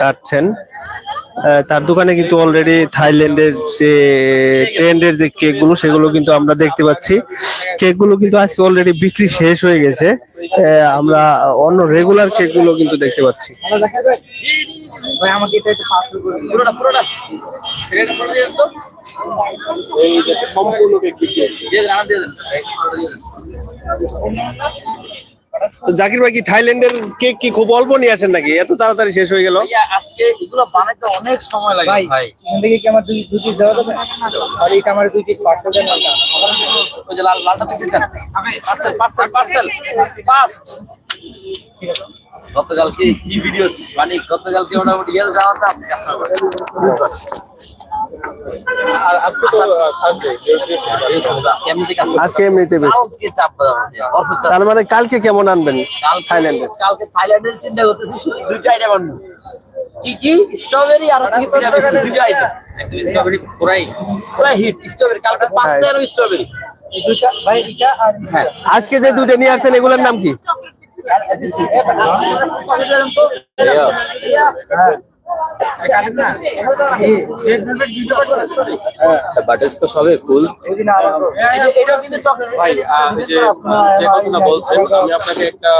কাটছেন। তার দোকানে কিন্তু অলরেডি থাইল্যান্ডের যে ট্রেন্ডের যে কেকগুলো সেগুলো কিন্তু আমরা দেখতে পাচ্ছি। কেকগুলো কিন্তু আজকে অলরেডি বিক্রি শেষ হয়ে গেছে। আমরা অন্য রেগুলার কেকগুলো কিন্তু দেখতে পাচ্ছি। সম্পূর্ণ এই তো জাকির ভাই কি থাইল্যান্ডের কেক কি খুব অল্প নিয়ে আসেন নাকি? এত তাড়াতাড়ি শেষ হয়ে গেল। আজকে এগুলো বানাইতে অনেক সময় লাগে ভাই এখান থেকে কি আমার দুই দুই পিস দেওয়া যাবে? আর আমার দুই পিস পার্সেল দেন না। ওই যে লাল লালটা তো পার্সেল পার্সেল পার্সেল ফাস্ট গতকালকে কি ভিডিও মানে গতকালকে মোটামুটি ইয়ে যাওয়া তো আজকে আর আজকে এমনিতে বেশ। তার মানে কালকে কেমন আনবেন? কালকে থাইল্যান্ডের কালকে থাইল্যান্ডের চিন্তা করতেছি দুইটা আইটেম আনব। কি কি? স্ট্রবেরি আর হচ্ছে দুইটা আইটেম স্ট্রবেরি পুরাই পুরাই হিট স্ট্রবেরি কালকে পাঁচটা এরকম স্ট্রবেরি এই দুইটা ভাই এটা আর আজকে যে দুটো নিয়ে আসছেন এগুলোর নাম কি? বাটারস্কচ হবে ফুল। যে ভাই বলছেন আমি আপনাকে একটা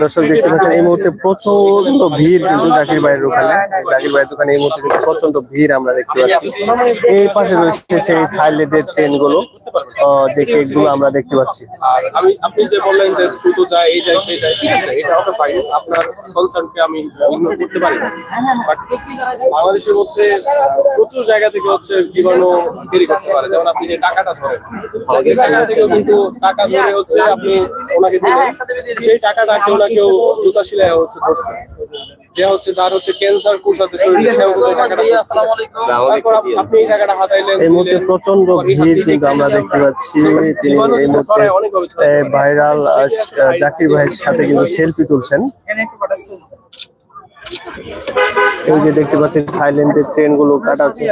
দর্শক দেখতে পাচ্ছেন এই মুহূর্তে প্রচণ্ড ভিড় কিন্তু জাকির ভাইয়ের দোকানে জাকির ভাইয়ের দোকানে এই মুহূর্তে কিন্তু প্রচণ্ড ভিড় আমরা দেখতে পাচ্ছি। এই পাশে রয়েছে এই থাইল্যান্ডের ট্রেনগুলো আহ, যে কেকগুলো আমরা দেখতে পাচ্ছি। আর আমি আপনি যে বললেন যে দ্রুত যায় এই যায় সেই যায় ঠিক আছে এটা ওটা ফাইন আপনার কনসার্নকে আমি ইগনোর করতে পারি বাট বাংলাদেশের মধ্যে প্রচুর জায়গা থেকে হচ্ছে জীবাণু দেরি করতে পারে। যেমন আপনি যে টাকাটা ধরেন এই টাকা থেকেও কিন্তু টাকা ধরে হচ্ছে আপনি ওনাকে দিলেন। সেই টাকাটা কেউ না কেউ জুতা শিলায় হচ্ছে ধরছে। যে হচ্ছে যার হচ্ছে ক্যান্সার কোষ আছে শরীরে তারপর আপনি এই টাকাটা হাতাইলেন এই মুহূর্তে প্রচণ্ড ভিড় কিন্তু আমরা দেখতে পাচ্ছি তিনি এই মুহূর্তে ভাইরাল জাকির ভাইয়ের সাথে কিন্তু সেলফি তুলছেন। এই যে দেখতে পাচ্ছেন থাইল্যান্ডের ট্রেনগুলো কাটা হচ্ছে।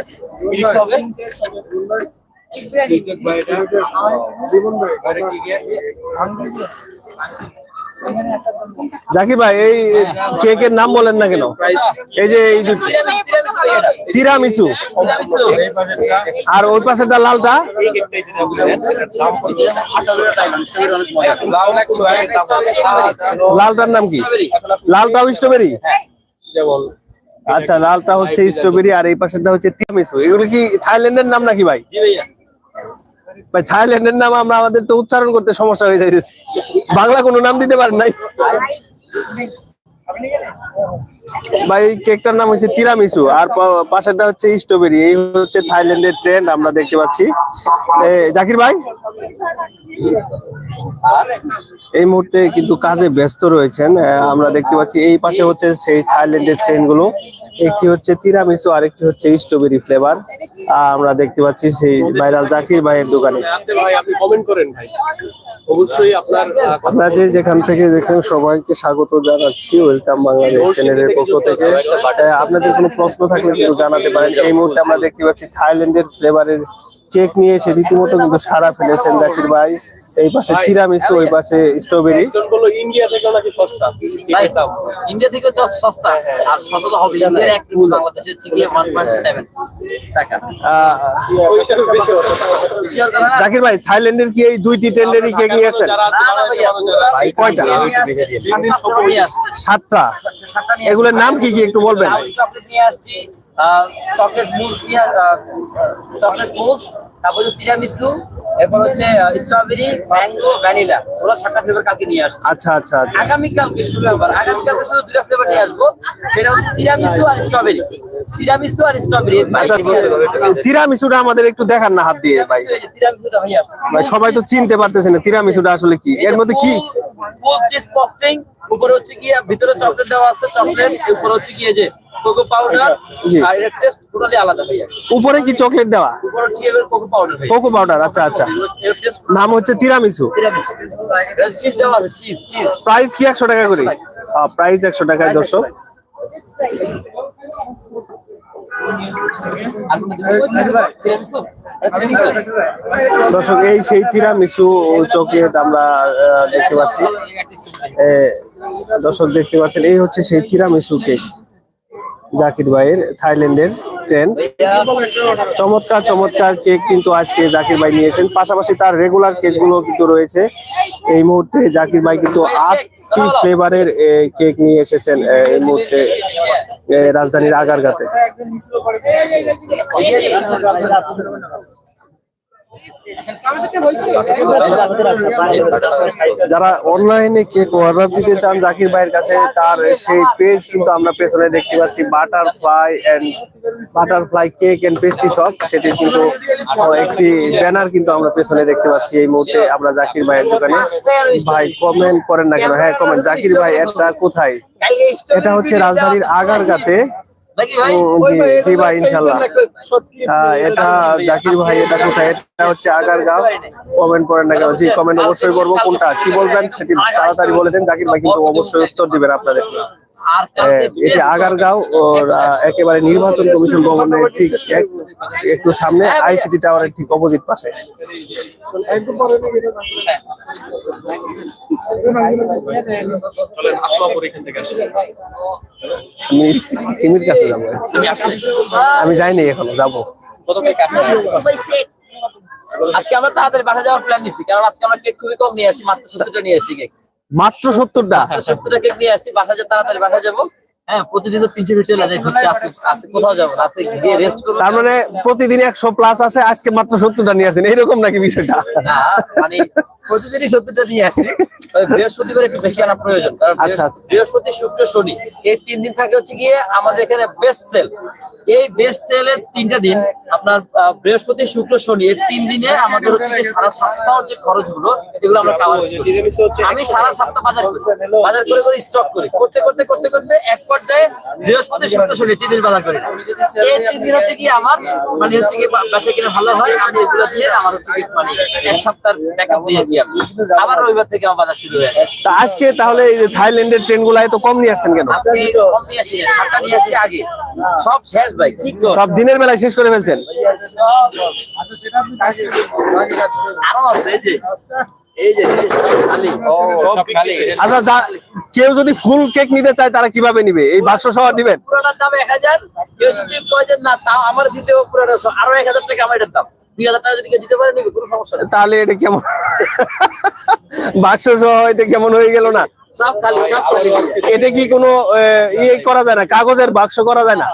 জাকির ভাই এই কেকের নাম বলেন না কেন? এই যে এই তিরামিসু। আর ওই পাশেটা লালটা? লালটার নাম কি? লালটাও স্ট্রবেরি? আচ্ছা লালটা হচ্ছে স্ট্রবেরি আর এই পাশেটা হচ্ছে তিরামিসু। এগুলো কি থাইল্যান্ডের নাম নাকি ভাই? জি ভাইয়া। ভাই, থাইল্যান্ডের নাম আমরা আমাদের তো উচ্চারণ করতে সমস্যা হয়ে যাইতেছে। বাংলা কোনো নাম দিতে পারেন নাই? ভাই কেকটার নাম হচ্ছে তিরামিসু, আর পাশেরটা হচ্ছে স্ট্রবেরি, এই হচ্ছে থাইল্যান্ডের ট্রেন্ড আমরা দেখতে পাচ্ছি। জাকির ভাই? এই মুহূর্তে কিন্তু কাজে ব্যস্ত রয়েছেন আমরা দেখতে পাচ্ছি এই পাশে হচ্ছে সেই থাইল্যান্ডের ট্রেনগুলো একটি হচ্ছে তিরামিসু আরেকটি হচ্ছে স্ট্রবেরি ফ্লেভার আমরা দেখতে পাচ্ছি সেই ভাইরাল জাকির ভাইয়ের দোকানে। আপনার যে যেখান থেকে দেখছেন সবাইকে স্বাগত জানাচ্ছি। ওয়েলকাম বাংলাদেশ চ্যানেলের পক্ষ থেকে। আপনাদের কোনো প্রশ্ন থাকলে কিন্তু জানাতে পারেন। এই মুহূর্তে আমরা দেখতে পাচ্ছি থাইল্যান্ডের ফ্লেভারের কেক নিয়ে এসে রীতিমতো কিন্তু সারা ফেলেছেন জাকির ভাই। এই পাশে তিরামিসু ওই পাশে স্ট্রবেরি ইন্ডিয়া থেকে নাকি সস্তা? ইন্ডিয়া থেকে তো সস্তা আর সস্তা তো হবে। ইন্ডিয়ার এক কিলো বাংলাদেশের টাকা। জাকির ভাই থাইল্যান্ডের কি এই দুইটি ট্রেন্ডেরই কেক নিয়ে আসছেন? কয়টা? সাতটা এগুলোর নাম কি কি একটু বলবেন? চকলেট নিয়ে আসছি। চকলেট মুজ চকলেট মুজ তারপর হচ্ছে তিরামিসু এরপর হচ্ছে স্ট্রবেরি ম্যাঙ্গো ভ্যানিলা ওরা সাতটা ফ্লেভার কালকে নিয়ে আসছি। আচ্ছা আচ্ছা আচ্ছা। আগামীকালকে শুক্রবার আগামীকালকে শুধু দুটা ফ্লেভার নিয়ে আসব। সেটা হচ্ছে তিরামিসু আর স্ট্রবেরি তিরামিসু আর স্ট্রবেরি আচ্ছা তিরামিসুটা আমাদের একটু দেখান না হাত দিয়ে ভাই। তিরামিসুটা ভাইয়া। ভাই সবাই তো চিনতে পারতেছে না তিরামিসুটা আসলে কি? এর মধ্যে কি? ফুল চিজ ফ্রস্টিং উপরে হচ্ছে কি ভিতরে চকলেট দেওয়া আছে চকলেট উপরে হচ্ছে কি এই যে কোকো পাউডার। আর এর টেস্ট টোটালি আলাদা ভাইয়া উপরে কি চকলেট দেওয়া? উপরে কোকো পাউডার কোকো পাউডার আচ্ছা আচ্ছা। নাম হচ্ছে তিরামিসু চিজ দেওয়া আছে চিজ চিজ প্রাইস কি একশো টাকা করে? প্রাইস একশো টাকায় দর্শক? তিরামিসু? দর্শক এই সেই তিরামিসু চকলেট আমরা দেখতে পাচ্ছি। দর্শক দেখতে পাচ্ছেন এই হচ্ছে সেই তিরামিসু কেক জাকির ভাইয়ের থাইল্যান্ডের ট্রেন। চমৎকার চমৎকার কেক কিন্তু আজকে জাকির ভাই নিয়েছেন। পাশাপাশি তার রেগুলার কেকগুলো কিন্তু রয়েছে। এই মুহূর্তে জাকির ভাই কিন্তু আটটি ফ্লেভারের কেক নিয়ে এসেছেন এই মুহূর্তে রাজধানীর আগারগাতে। যারা অনলাইনে কেক অর্ডার দিতে চান জাকির ভাইয়ের কাছে তার সেই পেজ কিন্তু আমরা পেছনে দেখতে পাচ্ছি butterfly and butterfly cake and pastry shop সেটি কিন্তু একটি ব্যানার কিন্তু আমরা পেছনে দেখতে পাচ্ছি এই মুহূর্তে আমরা জাকির ভাইয়ের দোকানে। ভাই কমেন্ট করেন না কেন? হ্যাঁ কমেন্ট জাকির ভাই এটা কোথায়? এটা হচ্ছে রাজধানীর আগারগাতে। জি জি ভাই ইনশাল্লাহ। এটা জাকির ভাই এটা কোথায়? হচ্ছে আগারগাঁও। কমেন্ট করেন না কেন? জি কমেন্ট অবশ্যই করব। কোনটা? কি বলবেন? সেটি তাড়াতাড়ি বলে দেন। জাকির ভাই কিন্তু অবশ্যই উত্তর দিবেন আপনাদের। এটি আগারগাঁও একেবারে নির্বাচন কমিশন ভবনের ঠিক এক- একটু সামনে আইসিটি টাওয়ারের ঠিক অপোজিট পাশে। আমি সিমির কাছে যাব। আমি যাইনি এখনও যাব। আজকে আমরা তাড়াতাড়ি বাসা যাওয়ার প্ল্যান নিছি কারণ আজকে আমরা কেক খুবই কম নিয়ে আসছি মাত্র সত্তরটা নিয়ে আসছি কেক মাত্র সত্তরটা? সত্তরটা কেক নিয়ে আসছি বাসা তাড়াতাড়ি বাসা যাব হ্যাঁ প্রতিদিন তো তিনশো ফিট চলে যায় ঘুরছে আজকে আজকে কোথাও যাব আজকে গিয়ে রেস্ট করব। তার মানে প্রতিদিন একশো প্লাস আছে আজকে মাত্র সত্তরটা নিয়ে আসছেন এইরকম নাকি বিষয়টা? না মানে প্রতিদিনই সত্তরটা নিয়ে আসি বৃহস্পতিবার একটু বেশি আনা প্রয়োজন কারণ আচ্ছা, আচ্ছা। বৃহস্পতি শুক্র শনি এই তিন দিন থাকে হচ্ছে গিয়ে আমাদের এখানে বেস্ট সেল এই বেস্ট সেলের তিনটা দিন আপনার বৃহস্পতি শুক্র শনি এই তিন দিনে আমাদের হচ্ছে গিয়ে সারা সপ্তাহের যে খরচগুলো এগুলো আমরা কাভার আমি সারা সপ্তাহ বাজার করি বাজার করে করে স্টক করি। করতে করতে করতে করতে এক পর্যায়ে বৃহস্পতি শুক্র শনি তিন দিন বাজার করি। এই তিন দিন হচ্ছে কি আমার মানে হচ্ছে কি বা- বেচা কিনে ভালো হয় আমি এগুলো দিয়ে আমার হচ্ছে কি মানে এক সপ্তাহ ব্যাকআপ দিয়ে দিই আমি। আবার রবিবার থেকে আমার বাজার শুরু হয়ে তা আজকে তাহলে এই থাইল্যান্ডের ট্রেনগুলা এত কম নিয়ে আসছেন কেন? আজকে কম নিয়ে আসি সাতটা নিয়ে আসছি আগে। সব শেষ ভাই কি সব দিনের বেলায় শেষ করে ফেলছেন। আরও আছে এই যে। এই যে এই যে, সব খালি। সব খালি। আচ্ছা কেউ যদি ফুল কেক নিতে চায় তারা কীভাবে নিবে? এই বাক্স সহ দিবেন। পুরোটার দাম এক হাজার। কেউ যদি কয় যে না তাও আমার দিতে পুরোটা আরও এক হাজার টাকা আমার এটার দাম। তাহলে এটা কেমন? বাক্স সহ এটা কেমন হয়ে গেল না? সব খালি সব খালি। এটা কি কোনো আহ, ইয়ে করা যায় না? কাগজের বাক্স করা যায় না?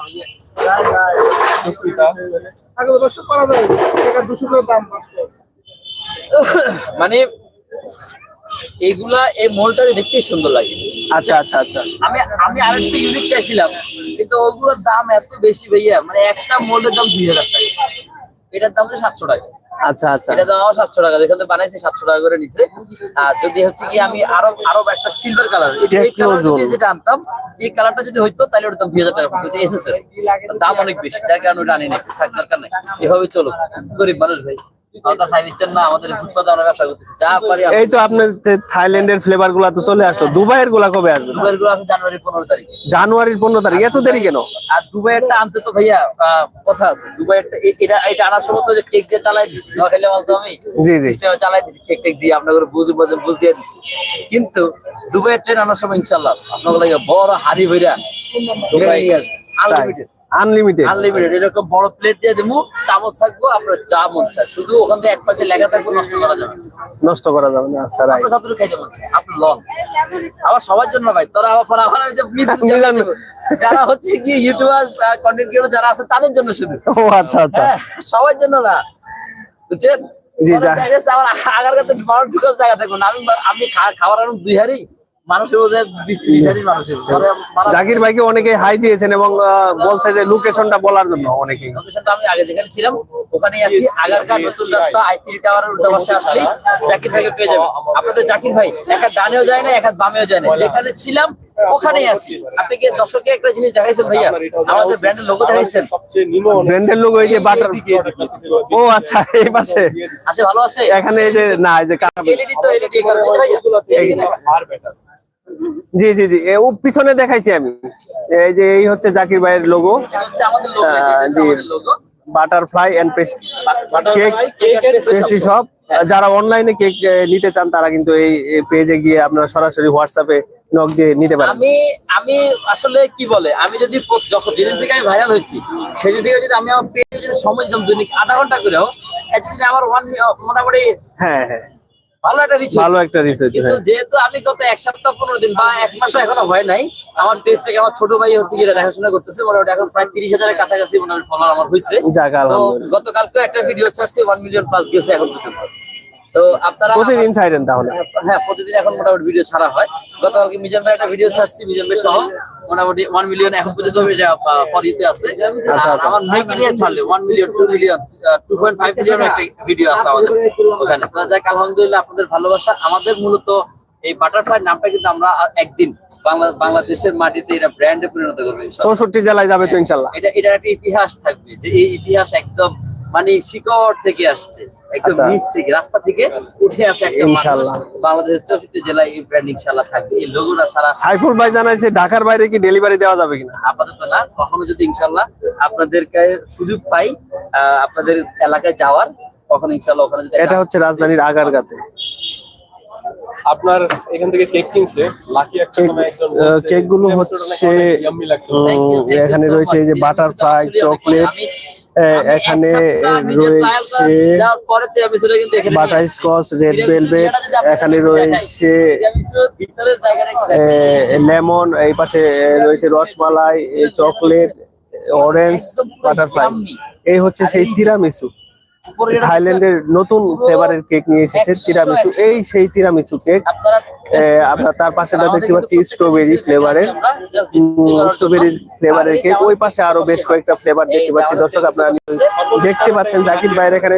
মানে এইগুলা এই মলটা দেখতে সুন্দর লাগে। আচ্ছা আচ্ছা আচ্ছা। আমি আমি আরেকটা ইউনিট চাইছিলাম কিন্তু ওগুলোর দাম এত বেশি ভাইয়া মানে একটা মোল্ডের দাম দুই হাজার টাকা। এটার দাম হচ্ছে সাতশো টাকা। আচ্ছা আচ্ছা। এটা দাম আমার সাতশো টাকা যেখানে বানাইছি সাতশো টাকা করে নিছে। আর যদি হচ্ছে কি আমি আরও আরও একটা সিলভার কালার। যেটা আনতাম এই কালারটা যদি হইতো তাহলে ওটার দাম দুই হাজার টাকা পড়তো। এসেছে দাম অনেক বেশি যার কারণে ওটা আনি না দরকার নেই। এভাবে চলো গরিব মানুষ ভাই। এই তো আপনার থাইল্যান্ডের ফ্লেভারগুলা তো চলে আসলো। দুবাইয়েরগুলা কবে আসবে? পনেরো তারিখ। জানুয়ারির পনেরো তারিখ। এত দেরি কেন? আর দুবাইয়েরটা আনতে তো ভাইয়া আহ, কথা আছে। দুবাইয়েরটা এটা এটা আনার সময় তো কেক দিয়ে চালাই বলতো আমি। জি জি। চালাই কেক টেক দিয়ে আপনাদের বুঝ দিয়ে কিন্তু দুবাইয়ের ট্রেন আনার সময় ইনশাল্লাহ আপনাদের বড় হাড়ি দুবাই। আনলিমিটেড আনলিমিটেড আনলিমিটেড এরকম বড় প্লেট দিয়ে দেবো। চামচ থাকব আপনার চা মন চায়। শুধু ওখান থেকে এক পাশে লেখা থাকবে নষ্ট করা যাবে। নষ্ট করা যাবে না আচ্ছা রাইট ছাত্র খাইতে মন চায় আপনার লন। আবার সবার জন্য ভাই তোরা আবার পরে আবার যে মিজান। যারা হচ্ছে কি ইউটিউবার কন্টেন্ট ক্রিয়েটর যারা আছে তাদের জন্য শুধু। ও আচ্ছা আচ্ছা। হ্যাঁ, সবার জন্য না। বুঝছেন? জি, যা। আগার কাছে মানুষ বিকল জায়গা থাকুন আমি আমি খাবার আনুন দুই হারি জাকির ভাইকে অনেকে হাই দিয়েছেন এবং বলছে যে লোকেশনটা বলার জন্য অনেকেই। লোকেশনটা আমি আগে যেখানে ছিলাম ওখানেই আছি। আগারকার নতুন রাস্তা আইসিডি টাওয়ারের উল্টা পাশে আসলেই জাকির ভাইকে পেয়ে যাবেন। আপনাদের জাকির ভাই এক হাত ডানেও যায় না এক হাত বামেও যায় না। যেখানে ছিলাম ওখানেই আছি। আপনি কি দর্শককে একটা জিনিস দেখাইছেন ভাইয়া? আমাদের ব্র্যান্ডের লোগো দেখাইছেন। সবচেয়ে নিম্ন ব্র্যান্ডের লোক ওই যে বাটার ও আচ্ছা এই পাশে। আসে ভালো আসে এখানে এই যে না এই যে এলইডি তো এলইডি ভাইয়া আর বেটার জি জি জি। ও পিছনে দেখাইছি আমি। এই যে এই হচ্ছে জাকির ভাইয়ের logo G. Butterfly and pastry cake pastry shop যারা অনলাইনে কেক নিতে চান তারা কিন্তু এই পেজে গিয়ে আপনারা সরাসরি হোয়াটসঅ্যাপে নক দিয়ে নিতে পারেন। আমি আমি আসলে কি বলে আমি যদি যখন যেদিন থেকে আমি ভাইরাল হয়েছি সেদিন থেকে যদি আমি আমার পেজে যদি সময় দিতাম দৈনিক আধা ঘণ্টা করেও যদি আমার ওয়ান মোটামুটি হ্যাঁ হ্যাঁ। ভালো একটা রিচ ভালো একটা রিসার্চ কিন্তু যেহেতু আমি গত এক সপ্তাহ পনেরো দিন বা এক মাসও এখনও হয় নাই আমার পেজটাকে আমার ছোট ভাই হচ্ছে যেটা দেখাশোনা করতেছে মোটামুটি এখন প্রায় তিরিশ হাজারের কাছাকাছি মোটামুটি ফলোয়ার আমার হয়েছে যাক তো গতকালকে একটা ভিডিও ছাড়ছে ওয়ান মিলিয়ন প্লাস গেছে এখন পর্যন্ত। তো আপনারা প্রতিদিন ছাইরেন তাহলে। হ্যাঁ প্রতিদিন এখন মোটামুটি ভিডিও ছাড়া হয়। গতকালকে মিজান ভাই একটা ভিডিও ছাড়ছি মিজান ভাই সহ। মোটামুটি ওয়ান মিলিয়ন এখন পর্যন্ত এটা ফরিতে আছে। আচ্ছা, আচ্ছা। আমার মেয়েকে নিয়ে ছাড়লে one million two million two point five million একটা ভিডিও আছে আমাদের ওখানে। তো যাক আলহামদুলিল্লাহ আপনাদের ভালোবাসা। আমাদের মূলত এই বাটারফ্লাই নামটা কিন্তু আমরা একদিন বাংলা বাংলাদেশের মাটিতে এটা ব্র্যান্ডে পরিণত করব চৌষট্টি জেলায় যাবে তো ইনশাল্লাহ এটা এটা একটা ইতিহাস থাকবে যে এই ইতিহাস একদম মানে শিকড় থেকে আসছে একদম আচ্ছা। নিচ থেকে রাস্তা থেকে উঠে আসে ইনশাআল্লাহ। বাংলাদেশের চৌষট্টি জেলায় এই ব্র্যান্ড ইনশাল্লাহ থাকবে এই লোগোটা সারা সাইফুল ভাই জানাইছে ঢাকার বাইরে কি ডেলিভারি দেওয়া যাবে কিনা আপাতত না কখনো যদি ইনশাল্লাহ আপনাদেরকে সুযোগ পাই আহ, আপনাদের এলাকায় যাওয়ার তখন ইনশাল্লাহ ওখানে যদি এটা হচ্ছে রাজধানীর আগারগাতে আপনার এখান থেকে কেক কিনছে লাকি একটা কেক, নামে একজন কেকগুলো "এপিসোডটা হচ্ছে, নাকি অনেক yummy লাগছে।" উম, Thank you, thank you এখানে রয়েছে এই যে বাটারফ্লাই চকলেট এখানে রয়েছে বাটার স্কচ রেড ভেলভেট এখানে রয়েছে। লেমন এই পাশে রয়েছে রসমালাই চকলেট অরেঞ্জ বাটারফ্লাই এই হচ্ছে সেই তিরামিসু থাইল্যান্ডের নতুন ফ্লেভারের কেক নিয়ে এসেছে তিরামিসু এই সেই তিরামিসু কেক আপনারা তার পাশে দেখতে পাচ্ছি স্ট্রবেরি ফ্লেভারের স্ট্রবেরির ফ্লেভারের কেক ওই পাশে আরও বেশ কয়েকটা ফ্লেভার দেখতে পাচ্ছি। দর্শক আপনারা দেখতে পাচ্ছেন জাকির ভাইয়ের এখানে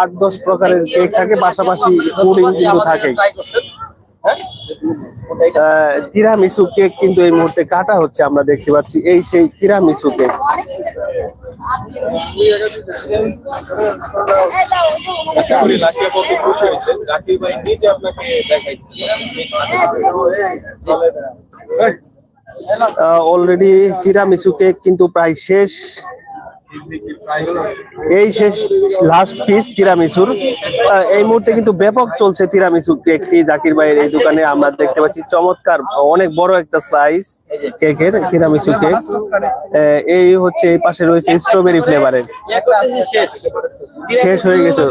আট দশ প্রকারের কেক থাকে। পাশাপাশি পুডিং কিন্তু আহ, তিরামিসু কেক কিন্তু এই মুহূর্তে কাটা হচ্ছে আমরা দেখতে পাচ্ছি। এই সেই tiramisu cake already tiramisu cake কিন্তু প্রায় শেষ। এই শেষ লাস্ট পিস তিরামিসুর এই মুহূর্তে কিন্তু ব্যাপক চলছে তিরামিসু কেকটি জাকির ভাইয়ের এই দোকানে। আমরা দেখতে পাচ্ছি চমৎকার অনেক বড় একটা স্লাইস কেকের তিরামিসু কেক এই হচ্ছে এই পাশে রয়েছে স্ট্রবেরি ফ্লেভারের শেষ শেষ হয়ে গেছে?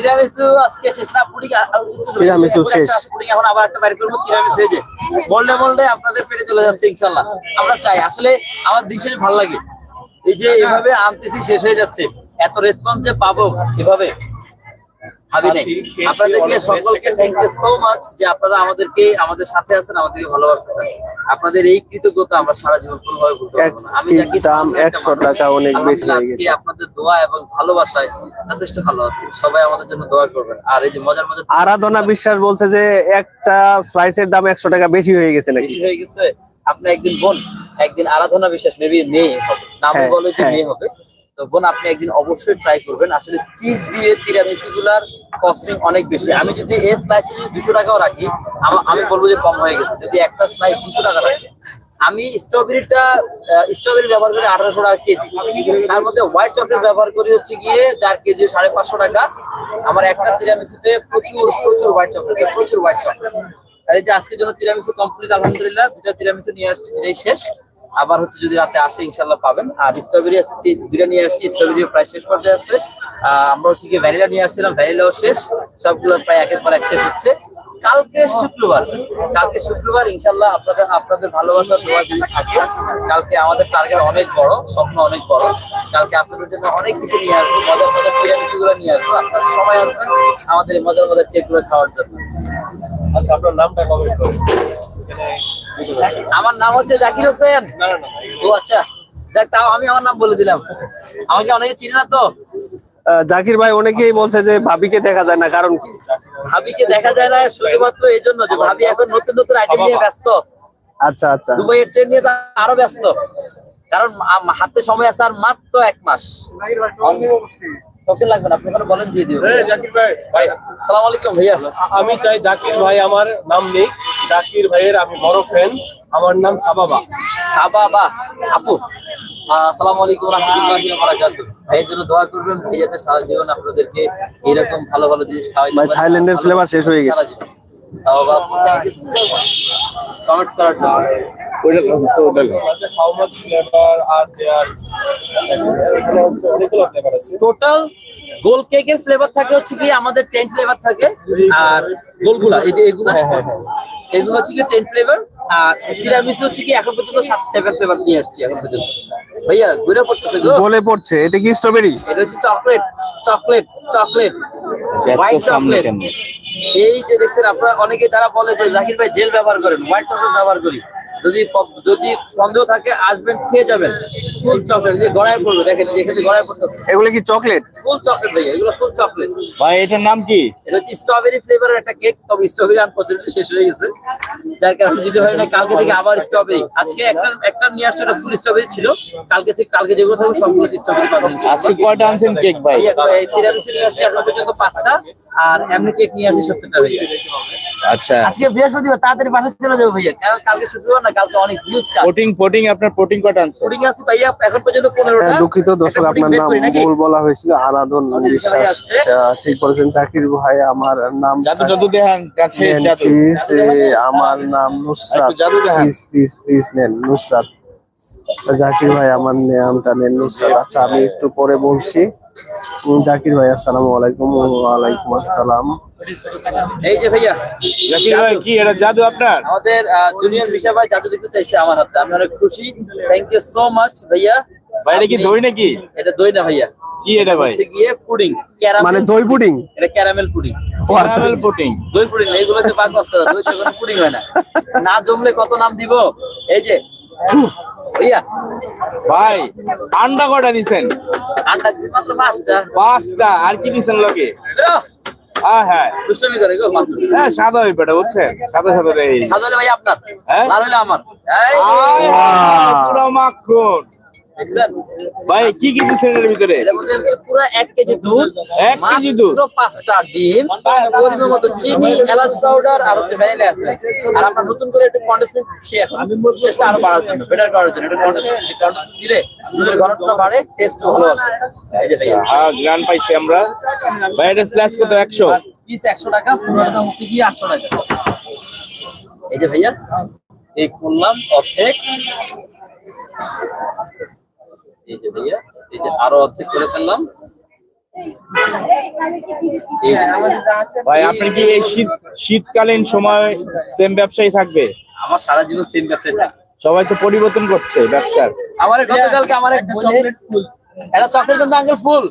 তিরামিসু শেষ না পুডিং তিরামিসু শেষ। পুডিং এখন আবার একটা বাইর করব তিরামিসু যে। বললে বললে আপনাদের পেটে চলে যাচ্ছে ইনশাল্লাহ। আমরা চাই আসলে আমার দিন শেষে ভালো লাগে। এই যে এভাবে আনতেছি শেষ হয়ে যাচ্ছে। এত রেসপন্স যে পাবো এভাবে? ভাবি নাই। আপনাদেরকে সকলকে থ্যাংক ইউ সো মাচ যে আপনারা আমাদেরকে আমাদের সাথে আছেন আমাদেরকে ভালোবাসতেছেন। আপনাদের এই কৃতজ্ঞতা আমরা সারা জীবন কোনোভাবে ভুলতে পারব না। আমি যাকে দাম সামনে 100 টাকা অনেক বেশি হয়ে গেছে। আপনাদের দোয়া এবং ভালোবাসায় যথেষ্ট ভালো আছে। সবাই আমাদের জন্য দোয়া করবেন। আর এই যে মজার মজার আরাধনা বিশ্বাস বলছে যে একটা স্লাইসের দাম একশো টাকা বেশি হয়ে গেছে নাকি? বেশি হয়ে গেছে? আপনি একদিন বোন একদিন আরাধনা বিশ্বাস মেবি মেয়ে হবে। নামে হ্যাঁ, বলে যে হ্যাঁ। মেয়ে হবে। তো বোন আপনি একদিন অবশ্যই ট্রাই করবেন। আসলে চিজ দিয়ে তিরামিসু গুলার কস্টিং অনেক বেশি। আমি যদি এই স্লাইস যদি দুশো টাকাও রাখি আমা- আমি বলব যে কম হয়ে গেছে। যদি একটা স্লাইস দুশো টাকা রাখি আমি স্ট্রবেরিটা স্ট্রবেরি ব্যবহার করি আঠারোশো টাকা কেজি। তার মধ্যে হোয়াইট চকলেট ব্যবহার করি হচ্ছে গিয়ে যার কেজি সাড়ে পাঁচশো টাকা। আমার একটা তিরামিসুতে প্রচুর প্রচুর হোয়াইট চকলেট প্রচুর হোয়াইট চকলেট আর এই যে আজকের জন্য তিরামিসু কমপ্লিট আলহামদুলিল্লাহ। দুটা তিরামিসু নিয়ে আসছি এটাই শেষ। আবার হচ্ছে যদি রাতে আসে ইনশাল্লাহ পাবেন। আর স্ট্রবেরি আছে দুইটা নিয়ে আসছি স্ট্রবেরিও প্রায় শেষ পর্যায়ে আছে। আমরা হচ্ছে গিয়ে ভ্যানিলা নিয়ে আসছিলাম ভ্যানিলাও শেষ। সবগুলো প্রায় একের পর এক শেষ হচ্ছে। কালকে শুক্রবার। কালকে শুক্রবার ইনশাল্লাহ আপনাদের আপনাদের ভালোবাসা, দোয়া যদি থাকে, কালকে আমাদের টার্গেট অনেক বড়, স্বপ্ন অনেক বড়। কালকে আপনাদের জন্য অনেক কিছু নিয়ে আসব, মজার মজার পিরামিডগুলো নিয়ে আসব। আপনারা সবাই আসবেন আমাদের মজার মজার কেকগুলো খাওয়ার জন্য। আচ্ছা আপনার নামটা কমেন্ট করুন। আমার নাম হচ্ছে জাকির হোসেন। না না না ও আচ্ছা। যাক তাও আমি আমার নাম বলে দিলাম। আমাকে অনেকে চিনে না তো? জাকির ভাই অনেকেই বলছে যে ভাবিকে দেখা যায় না কারণ কি? ভাবিকে দেখা যায় না শুধুমাত্র এই জন্য যে ভাবি এখন নতুন নতুন আইটেম নিয়ে ব্যস্ত। আচ্ছা আচ্ছা। দুবাইয়ের ট্রেন নিয়ে তো আরও ব্যস্ত। কারণ হাতে সময় আছে আর মাত্র এক মাস। তোকে লাগবে না আপনি ওখানে বলেন দিয়ে দিও। জাকির ভাই। ভাই সালাম আলাইকুম ভাইয়া। আমি চাই জাকির ভাই আমার নাম নেই। জাকির ভাইয়ের আমি বড় ফ্যান আমার নাম সাবাবা। সাবাবা। আপু আসসালামু আলাইকুম রহমতুল্লাহি ওয়া বারাকাতুহু। ভাইয়ের জন্য দোয়া করবেন ভাই যাতে সারা জীবন আপনাদেরকে এরকম ভালো ভালো জিনিস খাওয়াই ভাই থাইল্যান্ডের ফ্লেভার শেষ হয়ে গেছে। সারা জীবন। তাও বা আপু thank you so much comments করার জন্য। How much flavour are there অনেকগুলো ফ্লেভার আছে। টোটাল গোল কেকের ফ্লেভার থাকে হচ্ছে কি আমাদের টেন ফ্লেভার থাকে আর গোলগুলা এই যে এগুলো এগুলো হচ্ছে কি টেন ফ্লেভার আর তিরামিসু হচ্ছে কি এখন পর্যন্ত সাত সেভেন ফ্লেভার নিয়ে আসছি এখন পর্যন্ত। ভাইয়া ঘুরে পড়তেছে গো। বলে পড়ছে। এটা কি স্ট্রবেরি এটা হচ্ছে chocolate chocolate chocolate white chocolate এই যে দেখছেন আপনারা অনেকে তারা বলে যে জাকির ভাই জেল ব্যবহার করেন হোয়াইট চকলেট ব্যবহার করি। যদি যদি সন্দেহ থাকে আসবেন খেয়ে যাবেন। ফুল চকলেট যে গড়ায় পড়বে দেখেন এখানে গড়ায় পড়তেছে। এগুলো কি চকলেট? ফুল চকলেট ভাইয়া এগুলো ফুল চকলেট। ভাই এটার নাম কি? এটা হচ্ছে স্ট্রবেরি ফ্লেভারের একটা কেক তবে স্ট্রবেরি আনফর্চুনেটলি শেষ হয়ে গেছে। যার কারণে যদি হয় না কালকে থেকে আবার স্ট্রবেরি আজকে একটা একটা নিয়ে আসছে একটা ফুল স্ট্রবেরি ছিল। কালকে থেকে কালকে যেগুলো থাকবে সবগুলো স্ট্রবেরি পাবেন? আজকে কয়টা আনছেন কেক ভাই? তিরামিসু নিয়ে আসছে এখন পর্যন্ত পাঁচটা। আর এমনি কেক নিয়ে আসছে সত্তরটা ভাইয়া। আচ্ছা। আজকে বৃহস্পতিবার তাড়াতাড়ি বাসা চলে যাব ভাইয়া। কালকে শুক্রবার না কালকে অনেক নিউজ পোটিং পোটিং আপনার পোটিং কয়টা আনছেন কোডিং আছে ভাইয়া এখন পর্যন্ত পনেরোটা। হ্যাঁ, দুঃখিত দর্শক আপনার নাম ভুল বলা হয়েছিল। আরাধন বিশ্বাস ঠিক বলেছেন জাকির ভাই আমার নাম জাদু জাদু দেখান কাছে জাদু। আমার নাম নুসরাত। প্লিজ প্লিজ প্লিজ নেন নুসরাত। জাকির ভাই আমার নামটা নেন নুসরাত। আচ্ছা আমি একটু পরে বলছি। জাকির ভাই আসসালামু আলাইকুম। ওয়ালাইকুম আসসালাম। এই যে ভাইয়া জাকির ভাই কি এটা জাদু আপনার? আমাদের জুনিয়র বিশা ভাই জাদু দিতে চাইছে আমার হাতে। আমি অনেক খুশি। থ্যাংক ইউ সো মাচ ভাইয়া। ভাই এটা কি দই নাকি? এটা দই না ভাইয়া। কি এটা ভাই? হচ্ছে গিয়ে পুডিং মানে দই পুডিং? এটা ক্যারামেল পুডিং। আচ্ছা। ক্যারামেল পুটিং দই পুডিং এগুলো হচ্ছে বাদ করা দই তো কোনো পুডিং হয় না। না জমলে কত নাম দিব? এই যে ভাইয়া। ভাই আন্ডা কয়টা দিছেন? আন্ডা দিছি মাত্র পাঁচটা। পাঁচটা আর কি দিছেন লোকে হ্যাঁ হ্যাঁ। দুষ্টামি করে গো হ্যাঁ সাদা পেটা বুঝছেন? সাদা সাদা রে সাজালে ভাই আপনার। হ্যাঁ? লাল হলে আমার। পুরো মাখন। ভাই কি কি এর ভিতরে? পুরো এক কেজি দুধ এক কেজি দুধ? পাঁচটা ডিম পরিমাণ মতো চিনি এলাচ পাউডার আর হচ্ছে ভ্যানিলা আছে। আর আমরা নতুন করে একটু কন্ডেন্সমেন্ট দিচ্ছি এখন। টেস্ট আরও বাড়ার জন্য বেটার করার জন্য। একটু কন্ডেন্সমেন্ট কন্ডেন্সমেন্ট দিলে দুধের ঘনত্বটা বাড়ে টেস্ট ভালো আসে এই যে ভাইয়া গ্রান পাইছি আমরা। ভাই এটা স্ল্যাশ কত? একশো? পিস একশো টাকা পুরো দাম হচ্ছে টাকা। এই যে ভাইয়া এই করলাম অর্ধেক। এই যে ভাইয়া এই যে আরও অর্ধেক করে ফেললাম। এই যে ভাইয়া। ভাই আপনি কি এই শীত শীতকালীন সময় সেম ব্যবসায়ী থাকবে? আমার সারা জীবন সেম ব্যবসায় থাকবে। সবাই তো পরিবর্তন করছে ব্যবসার। আমার গতকালকে আমার এক চকলেট ফুল। এটা চকলেট আঙ্কেল ফুল।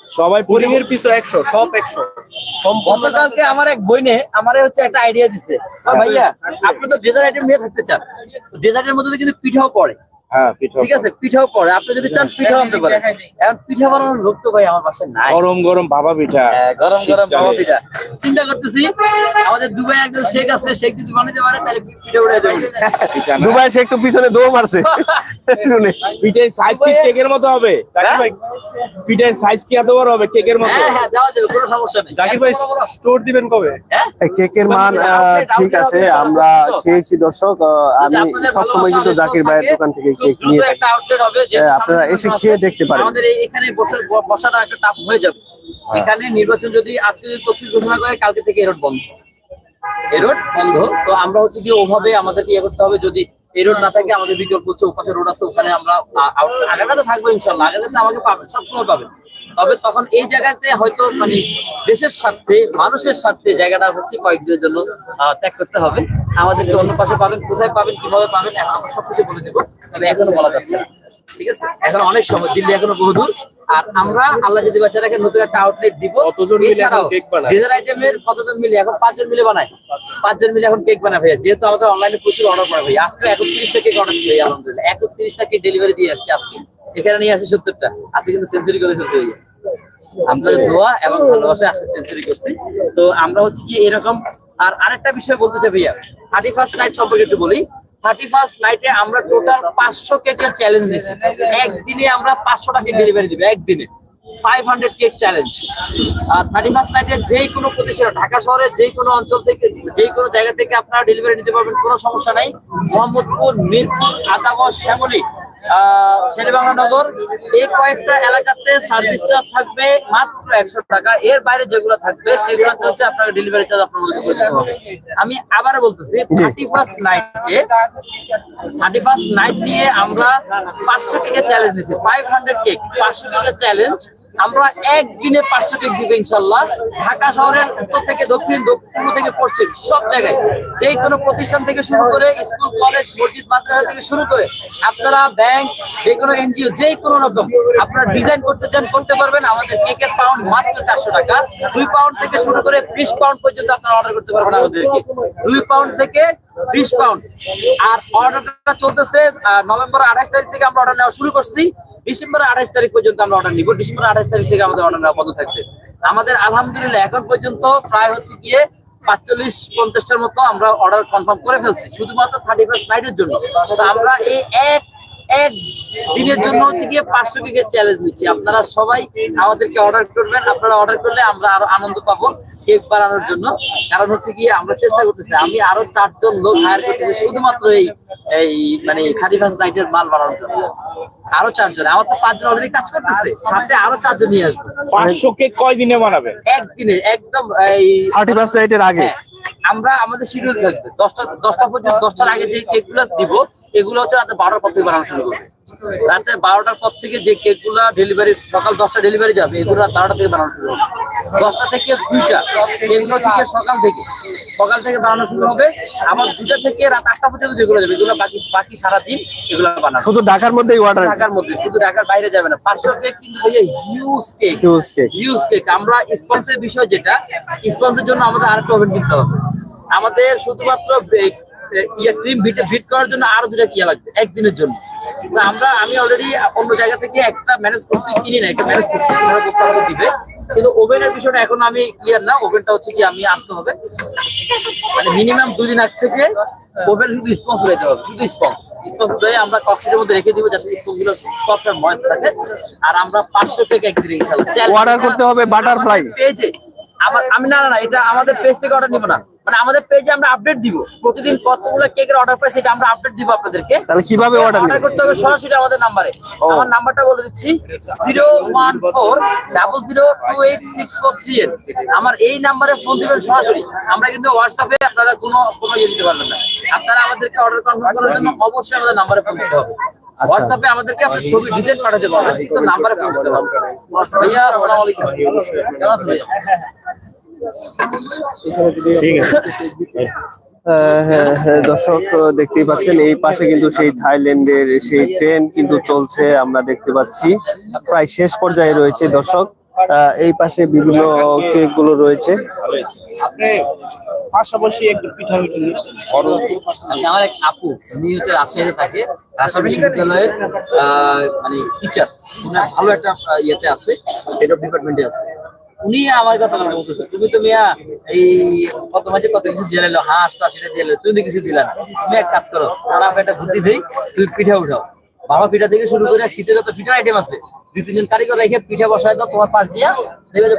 সবাই পুডিং এর পিছু একশো সব একশো। গতকালকে আমার এক বইনে আমার হচ্ছে একটা আইডিয়া দিছে। ভাইয়া আপনি তো ডেজার্ট আইটেম নিয়ে থাকতে চান। ডেজার্টের মধ্যে কিন্তু পিঠাও পড়ে। হ্যাঁ ঠিক আছে পিঠাও পড়ে আপনি যদি চান আনতে পারেন। এখন পিঠা বানানোর লোক তো ভাই আমার বাসায় নাই। গরম গরম ভাবা পিঠা। হ্যাঁ, গরম গরম শীতকালে। বাবা পিঠা। চিন্তা করতেছি আমাদের দুবাই একজন শেখ আছে শেখ যদি বানাতে পারে তাহলে পিঠা উড়ে যাবে পিঠা। দুবাই সে একটু পিছনে দৌড় মারছে। শুনে। পিঠের সাইজ কি কেকের মতো হবে? পিঠের সাইজ কি এত বড় হবে? কেকের মতো হ্যাঁ হ্যাঁ দেওয়া যাবে কোনো সমস্যা নেই। জাকির ভাই স্টোর দিবেন কবে? হ্যাঁ? কেকের মান আহ, ঠিক আছে আমরা খেয়েছি দর্শক আহ, আমি সবসময় কিন্তু জাকির ভাইয়ের দোকান থেকে কেক নিয়ে থাকি। একটা আউটলেট হবে যেহেতু হ্যাঁ, আপনারা এসে খেয়ে দেখতে পারেন। আমাদের এই- এখানে বসে বসাটা একটা টাফ হয়ে যাবে। হ্যাঁ। এখানে নির্বাচন যদি আজকে যদি তফসিল ঘোষণা করে কালকে থেকে এরোড বন্ধ। এরোড বন্ধ। তো আমরা হচ্ছে কি ওভাবে আমাদেরকে ইয়ে করতে হবে যদি এই রোড না থাকে আমাদের বিকল্প হচ্ছে ওপাশে রোড আছে ওখানে আমরা আগাটাতে থাকব ইনশাল্লাহ। আগাটাতে আমাকে পাবেন সবসময় পাবেন তবে তখন এই জায়গাতে হয়তো মানে দেশের স্বার্থে মানুষের স্বার্থে জায়গাটা হচ্ছে কয়েকদিনের জন্য ত্যাগ করতে হবে। আমাদেরকে অন্য পাশে পাবেন কোথায় পাবেন কীভাবে পাবেন এখন আমরা সবকিছু বলে দেবো তবে এখনও বলা যাচ্ছে না। ঠিক আছে? এখন অনেক সময় দিল্লি এখনও বহু দূর। আর আমরা আল্লাহ যদি বাচ্চারাকে নতুন একটা আউটলেট দিব। কতজন মিলে এখন এছাড়াও? ডেজার্ট আইটেমের কতজন মিলে? এখন পাঁচজন মিলে বানায়। পাঁচজন মিলে এখন কেক বানায় ভাইয়া। যেহেতু আমাদের অনলাইনে প্রচুর অর্ডার করে ভাই আজকে একত্রিশটা কেক অর্ডার ভাই আলহামদুলিল্লাহ। একত্রিশটা কেক ডেলিভারি দিয়ে আসছে আজকে। এখানে নিয়ে আসে সত্তরটা। আজকে কিন্তু সেঞ্চুরি করে ফেলছে আপনাদের দোয়া এবং ভালোবাসা আজকে সেঞ্চুরি করছি। তো আমরা হচ্ছে কি এরকম, আর আরেকটা বিষয় বলতে চাই ভাইয়া। থার্টি ফার্স্ট নাইট সম্পর্কে একটু বলি। থার্টি ফার্স্ট নাইটে আমরা টোটাল পাঁচশো কেকের চ্যালেঞ্জ দিচ্ছি একদিনে আমরা পাঁচশোটা কেক ডেলিভারি দিবো, একদিনে। ফাইভ হান্ড্রেড কেক চ্যালেঞ্জ আর থার্টি ফার্স্ট নাইটের যেই কোনো প্রতিষ্ঠান, ঢাকা শহরের যেই কোনো অঞ্চল থেকে, যে কোনো জায়গা থেকে আপনারা ডেলিভারি নিতে পারবেন, কোনো সমস্যা নাই। মোহাম্মদপুর, মিরপুর, আদাবর, শ্যামলী শেরেবাংলা নগর, এই কয়েকটা এলাকাতে সার্ভিস চার্জ থাকবে মাত্র একশো টাকা। এর বাইরে যেগুলো থাকবে, সেগুলোতে হচ্ছে আপনাকে ডেলিভারি চার্জ আপনার করতে হবে। আমি আবার বলতেছি থার্টি ফার্স্ট নাইটে থার্টি ফার্স্ট নাইট নিয়ে আমরা পাঁচশো কেকের চ্যালেঞ্জ নিয়েছি। ফাইভ হান্ড্রেড কেক পাঁচশো কেকের চ্যালেঞ্জ আমরা একদিনে পাঁচশো কেক দিব ইনশাল্লাহ। ঢাকা শহরের উত্তর থেকে দক্ষিণ পূর্ব থেকে পশ্চিম, সব জায়গায়। যে কোনো প্রতিষ্ঠান থেকে শুরু করে স্কুল, কলেজ, মসজিদ, মাদ্রাসা থেকে শুরু করে আপনারা ব্যাংক, যে কোনো এনজিও যে কোনো রকম আপনারা ডিজাইন করতে চান, করতে পারবেন। আমাদের কেকের পাউন্ড মাত্র চারশো টাকা। দুই পাউন্ড থেকে শুরু করে বিশ পাউন্ড পর্যন্ত আপনারা অর্ডার করতে পারবেন আমাদেরকে। দুই পাউন্ড থেকে বিশ পাউন্ড আর অর্ডারটা চলতেছে নভেম্বর আঠাশ তারিখ থেকে আমরা অর্ডার নেওয়া শুরু করছি। ডিসেম্বর আঠাশ তারিখ পর্যন্ত আমরা অর্ডার নিব। ডিসেম্বর আঠাশ তারিখ থেকে আমাদের অর্ডার নেওয়া বন্ধ থাকছে। আমাদের আলহামদুলিল্লাহ, এখন পর্যন্ত প্রায় হচ্ছে গিয়ে পাঁচচল্লিশ পঞ্চাশটার মতো আমরা অর্ডার কনফার্ম করে ফেলছি। শুধুমাত্র থার্টি ফার্স্ট নাইটের জন্য। তো আমরা এই এক এক দিনের জন্য হচ্ছে গিয়ে পাঁচশো কেকের চ্যালেঞ্জ নিচ্ছি। আপনারা সবাই আমাদেরকে অর্ডার করবেন। আপনারা অর্ডার করলে আমরা আরও আনন্দ পাবো কেক বানানোর জন্য। কারণ হচ্ছে গিয়ে আমরা চেষ্টা করতেছি আমি আরও চারজন লোক হায়ার করতেছি শুধুমাত্র এই এই মানে থার্টি ফার্স্ট নাইটের মাল বানানোর জন্য। আরও চারজন আমার তো পাঁচজন অলরেডি কাজ করতেছে। সাথে আরও চারজন নিয়ে আসবে। পাঁচশো কেক কয় দিনে বানাবেন? একদিনে একদম এই থার্টি ফার্স্ট নাইটের আগে। হ্যাঁ, আমরা আমাদের শিডিউল থাকবে। দশটা দশটা পর্যন্ত দশটার আগে যে কেকগুলো দিব এগুলো হচ্ছে রাতে বারোটার পর থেকে বানানো শুরু করবে। রাতে বারোটার পর থেকে যে কেকগুলা ডেলিভারি সকাল দশটা ডেলিভারি যাবে এগুলো রাত বারোটা থেকে বানানো শুরু হবে। দশটা থেকে দুইটা এগুলো গিয়ে সকাল থেকে। সকাল থেকে বানানো শুরু হবে। আবার দুটা থেকে রাত আটটা পর্যন্ত যেগুলো যাবে এগুলো বাকি বাকি সারাদিন এগুলো বানানো শুধু ঢাকার মধ্যে অর্ডার ঢাকার মধ্যে শুধু ঢাকার বাইরে যাবে না। পাঁচশো কেক কিন্তু huge cake huge cake huge cake আমরা স্পন্সের বিষয় যেটা স্পন্সের জন্য আমাদের আরেকটা ওভেন কিনতে হবে। আমাদের শুধুমাত্র ইয়ে ক্রিম বিট করার জন্য আরও দুটা কিয়া লাগবে একদিনের জন্য। আমরা আমি অলরেডি অন্য জায়গা থেকে একটা ম্যানেজ করছি কিনি না একটা ম্যানেজ করছি আমাকে দিবে। কিন্তু ওভেনের বিষয়টা এখন আমি ক্লিয়ার না ওভেনটা হচ্ছে কি আমি আনতে হবে। মানে মিনিমাম দুদিন আগ থেকে ওভেন শুধু স্পঞ্জ হয়ে যাবে শুধু স্পঞ্জ স্পঞ্জ হয়ে আমরা কক্সের মধ্যে রেখে দিব যাতে স্পঞ্জগুলো সফট আর ময়েস্ট থাকে। আর আমরা পাঁচশো কেক একদিন ইনশাল্লাহ অর্ডার করতে হবে বাটারফ্লাই পেজে আমার আমি না না না এটা আমাদের পেজ থেকে অর্ডার নিব না। মানে আমাদের পেজে আমরা আপডেট দিব। প্রতিদিন কতগুলো কেকের অর্ডার পাই সেটা আমরা আপডেট দিব আপনাদেরকে। তাহলে কীভাবে অর্ডার অর্ডার করতে হবে সরাসরি আমাদের নাম্বারে আমার নাম্বারটা বলে দিচ্ছি zero one four double zero two eight six four three eight আমার এই নাম্বারে ফোন দিবেন সরাসরি। আমরা কিন্তু হোয়াটসঅ্যাপে আপনারা কোনো কোনো ইয়ে দিতে পারবেন না। আপনারা আমাদেরকে অর্ডার কনফার্ম করার জন্য অবশ্যই আমাদের নাম্বারে ফোন দিতে হবে। হোয়াটসঅ্যাপে আমাদেরকে আপনার ছবি ডিজাইন পাঠাতে পারবেন কিন্তু নাম্বারে ফোন হবে। ভাইয়া আসসালামু আলাইকুম। কেমন আছেন ভাইয়া? হ্যাঁ, হ্যাঁ, দর্শক দেখতেই পাচ্ছেন এই পাশে কিন্তু সেই থাইল্যান্ডের সেই ট্রেন কিন্তু চলছে আমরা দেখতে পাচ্ছি। প্রায় শেষ পর্যায়ে রয়েছে দর্শক। আহ, এই পাশে বিভিন্ন কেকগুলো রয়েছে পাশাপাশি একটু পিঠা আমার এক আপু উনি হচ্ছে রাজশাহীতে থাকে। রাজশাহী বিশ্ববিদ্যালয়ের আহ, মানে টিচার ভালো একটা ইয়েতে আছে হেড ডিপার্টমেন্টে আছে। উনি আমার কথা বলতেছে। তুমি তো মিয়া এই কত মাঝে কত কিছু দিয়ে এলো হাঁসটা সেটা দিয়ে তুমি তো কিছু দিলা না। তুমি এক কাজ করো আমি একটা বুদ্ধি দিই, তুমি পিঠা উঠাও। বাবা পিঠা থেকে শুরু করে শীতে যত ফিটার আইটেম আছে দুই তিনজন কারিগর রেখে পিঠা বসায় দাও তোমার পাশ দিয়া দেখবে যে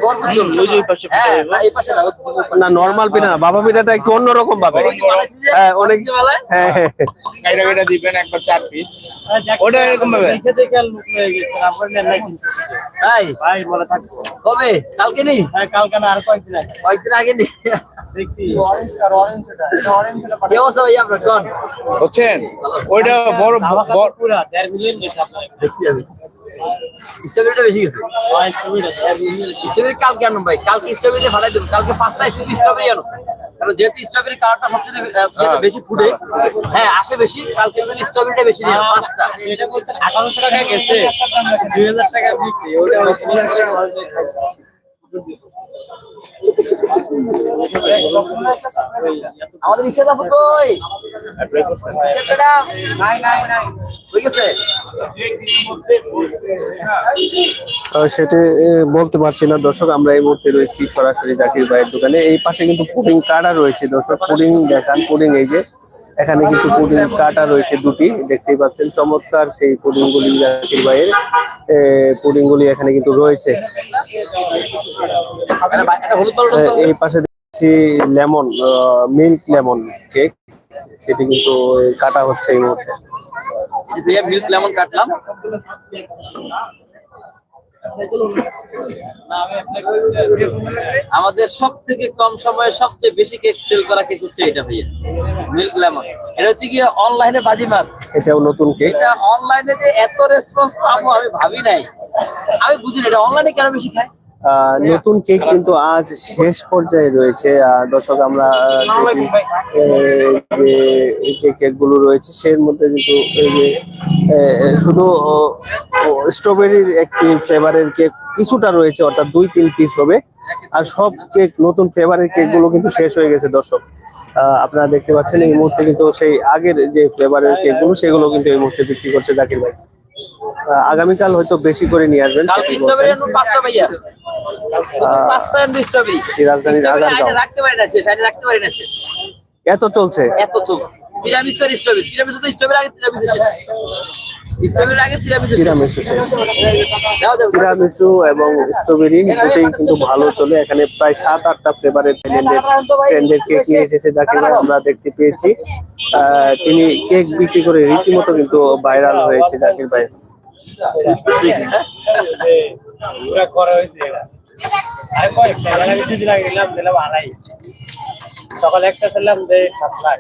হ্যাঁ। না, এই পাশে না ওই পাশে। না নর্মাল পিঠা না বাবা পিঠাটা একটু অন্যরকম যে, হ্যাঁ অনেক। হ্যাঁ হ্যাঁ। কাইরা কাইরা দিবেন একবার চার পিস ওটা এরকম ভাবে তাই ভাই বলে থাকব কবে কালকে নেই হ্যাঁ কালকে না আর কয়েকদিন আগে কয়েকদিন আগে নেই বুঝছেন? ওইটা বড় দেখছি আমি। স্ট্রবেরিটা বেশি গেছে? স্ট্রবেরি কালকে আনুন ভাই কালকে স্ট্রবেরি ফালাই দেবো। কালকে পাঁচটায় শুধু স্ট্রবেরি আনো। কারণ যেহেতু স্ট্রবেরি কালারটা সবচেয়ে বেশি ফুটে হ্যাঁ আসে বেশি কালকে শুধু স্ট্রবেরিটা বেশি নিয়ে পাঁচটা। এটা বলছেন আঠারোশো টাকা গেছে। দুই হাজার টাকা বিক্রি ওটা আমাদের ইচ্ছা সেটা বলতে পারছি না। দর্শক, আমরা এই মুহূর্তে রয়েছি সরাসরি জাকির ভাইয়ের দোকানে। এই পাশে কিন্তু পুডিং কাটা রয়েছে। দর্শক, পুডিং দেখান, পুডিং এই যে এখানে কিন্তু পুডিং কাটা রয়েছে দুটি, দেখতেই পাচ্ছেন চমৎকার সেই পুডিং গুলি জাকির ভাইয়ের পুডিং গুলি এখানে কিন্তু রয়েছে। এই পাশে দেখছি লেমন মিল্ক লেমন কেক, সেটি কিন্তু কাটা হচ্ছে এই মুহূর্তে। মিল্ক লেমন কাটলাম। আমাদের সব থেকে কম সময়ে সবচেয়ে বেশি কেক সেল করা কেক হচ্ছে এটা ভাইয়া। মিল্ক লেমন এটা হচ্ছে গিয়ে অনলাইনে বাজিমাত এটাও নতুন কেক এটা অনলাইনে যে এত রেসপন্স পাবো আমি ভাবি নাই। আমি বুঝি না এটা অনলাইনে কেন বেশি খায়? নতুন কেক কিন্তু আজ শেষ পর্যায়ে রয়েছে। দর্শক আমরা যে কেকগুলো রয়েছে সের মধ্যে কিন্তু শুধু স্ট্রবেরির একটি ফ্লেভারের কেক কিছুটা রয়েছে অর্থাৎ দুই তিন পিস হবে। আর সব কেক নতুন ফ্লেভারের কেকগুলো কিন্তু শেষ হয়ে গেছে দর্শক। আপনারা দেখতে পাচ্ছেন এই মুহূর্তে কিন্তু সেই আগের যে ফ্লেভারের কেকগুলো সেগুলো কিন্তু এই মুহূর্তে বিক্রি করছে জাকির ভাই। আগামীকাল হয়তো বেশি করে নিয়ে আসবেন রাজধানীর এত চলছে? এত চলছে। স্ট্রবেরি স্ট্রবেরি আগে শেষ। তিরামিসু শেষ। এবং স্ট্রবেরি দুটোই কিন্তু ভালো চলে। এখানে প্রায় সাত আটটা ফ্লেভারের ট্রেন্ডের ট্রেন্ডের কেক নিয়ে এসেছে জাকির ভাই আমরা দেখতে পেয়েছি। আহ, তিনি কেক বিক্রি করে রীতিমতো কিন্তু ভাইরাল হয়েছে জাকির ভাই। সকালে একটা ছিলাম যে সাত লাখ।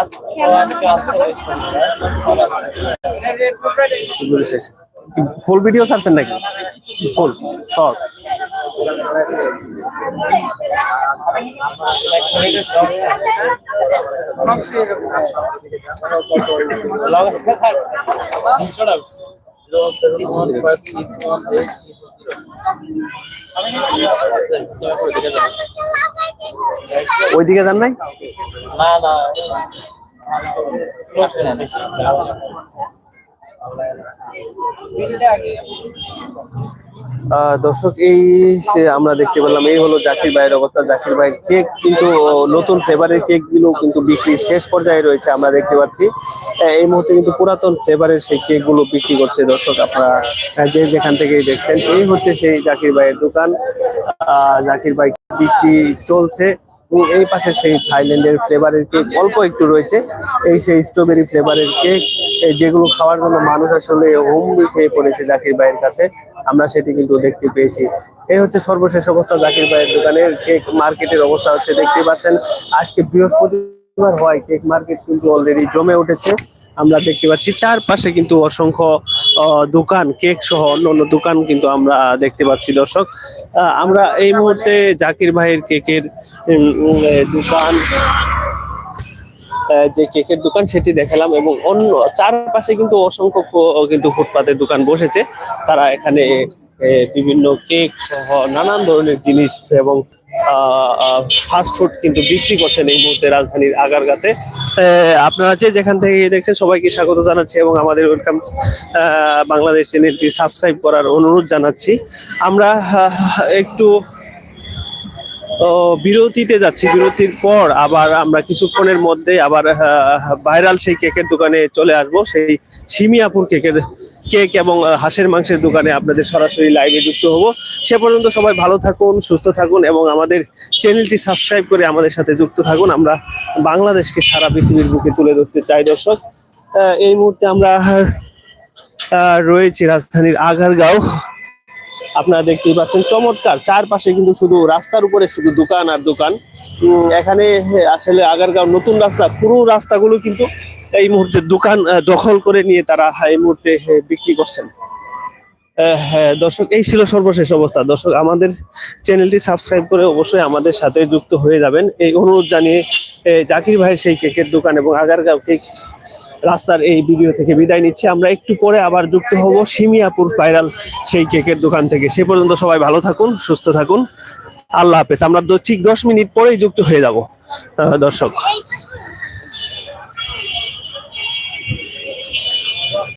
আজকে আজকে আছে এগুলো শেষ ফুল ভিডিও ছাড়ছেন নাকি ফুল শর্ট ওইদিকে যান নাই না না দর্শক এই সে আমরা দেখতে পেলাম এই হলো জাকির ভাইয়ের অবস্থা। জাকির ভাই কেক কিন্তু নতুন ফ্লেভারের কেকগুলো কিন্তু বিক্রি শেষ পর্যায়ে রয়েছে আমরা দেখতে পাচ্ছি। এই মুহূর্তে কিন্তু পুরাতন ফ্লেভারের সেই কেকগুলো বিক্রি করছে দর্শক আপনারা যে যেখান থেকে দেখছেন এই হচ্ছে সেই জাকির ভাইয়ের দোকান। আহ, জাকির ভাই বিক্রি চলছে। এই পাশে সেই থাইল্যান্ডের ফ্লেভারের কেক অল্প একটু রয়েছে। এই সেই স্ট্রবেরি ফ্লেভারের কেক যেগুলো খাওয়ার জন্য মানুষ আসলে হুমড়ি খেয়ে পড়েছে জাকির ভাইয়ের কাছে, আমরা সেটি কিন্তু দেখতে পেয়েছি। এই হচ্ছে সর্বশেষ অবস্থা জাকির ভাইয়ের দোকানের কেক মার্কেটের অবস্থা হচ্ছে দেখতে পাচ্ছেন। আজকে বৃহস্পতিবার হয় কেক মার্কেট কিন্তু অলরেডি জমে উঠেছে। আমরা দেখতে পাচ্ছি। চারপাশে কিন্তু অসংখ্য দোকান, কেক সহ অন্য অন্য দোকান কিন্তু আমরা দেখতে পাচ্ছি দর্শক। আমরা এই মুহূর্তে জাকির ভাইয়ের কেকের দোকান যে কেকের দোকান সেটি দেখালাম এবং অন্য চারপাশে কিন্তু অসংখ্য কিন্তু ফুটপাতের দোকান বসেছে। তারা এখানে বিভিন্ন কেক সহ নানান ধরনের জিনিস এবং ফাস্ট ফুড কিন্তু বিক্রি করছেন এই মুহূর্তে রাজধানীর আগারগাতে। আপনারা যে যেখান থেকে দেখছেন সবাইকে স্বাগত জানাচ্ছি এবং আমাদের ওয়েলকাম বাংলাদেশ চ্যানেলটি সাবস্ক্রাইব করার অনুরোধ জানাচ্ছি। আমরা একটু বিরতিতে যাচ্ছি। বিরতির পর আবার আমরা কিছুক্ষণের মধ্যে আবার ভাইরাল সেই কেকের দোকানে চলে আসব। সেই সিমিয়াপুর কেকের কেক এবং হাঁসের মাংসের দোকানে আপনাদের সরাসরি লাইভে যুক্ত হব। সে পর্যন্ত সবাই ভালো থাকুন, সুস্থ থাকুন এবং আমাদের চ্যানেলটি সাবস্ক্রাইব করে আমাদের সাথে যুক্ত থাকুন। আমরা বাংলাদেশকে সারা পৃথিবীর বুকে তুলে ধরতে চাই দর্শক। এই মুহূর্তে আমরা রয়েছি রাজধানীর আগারগাঁও। আপনারা দেখতেই পাচ্ছেন, চমৎকার। চারপাশে কিন্তু শুধু রাস্তার উপরে শুধু দোকান আর দোকান। এখানে আসলে আগারগাঁও নতুন রাস্তা, পুরো রাস্তাগুলো কিন্তু এই মুহূর্তে দোকান দখল করে নিয়ে তারা এই মুহূর্তে বিক্রি করছেন। হ্যাঁ, দর্শক এই ছিল সর্বশেষ অবস্থা। দর্শক আমাদের চ্যানেলটি সাবস্ক্রাইব করে অবশ্যই আমাদের সাথে যুক্ত হয়ে যাবেন। এই অনুরোধ জানিয়ে জাকির ভাইয়ের সেই কেকের দোকান এবং আগারগাঁও কেক রাস্তার এই ভিডিও থেকে বিদায় নিচ্ছি। আমরা একটু পরে আবার যুক্ত হব সিমিয়াপুর ভাইরাল সেই কেকের দোকান থেকে। সে পর্যন্ত সবাই ভালো থাকুন সুস্থ থাকুন। আল্লাহ হাফেজ। আমরা ঠিক দশ মিনিট পরেই যুক্ত হয়ে যাব। দর্শক।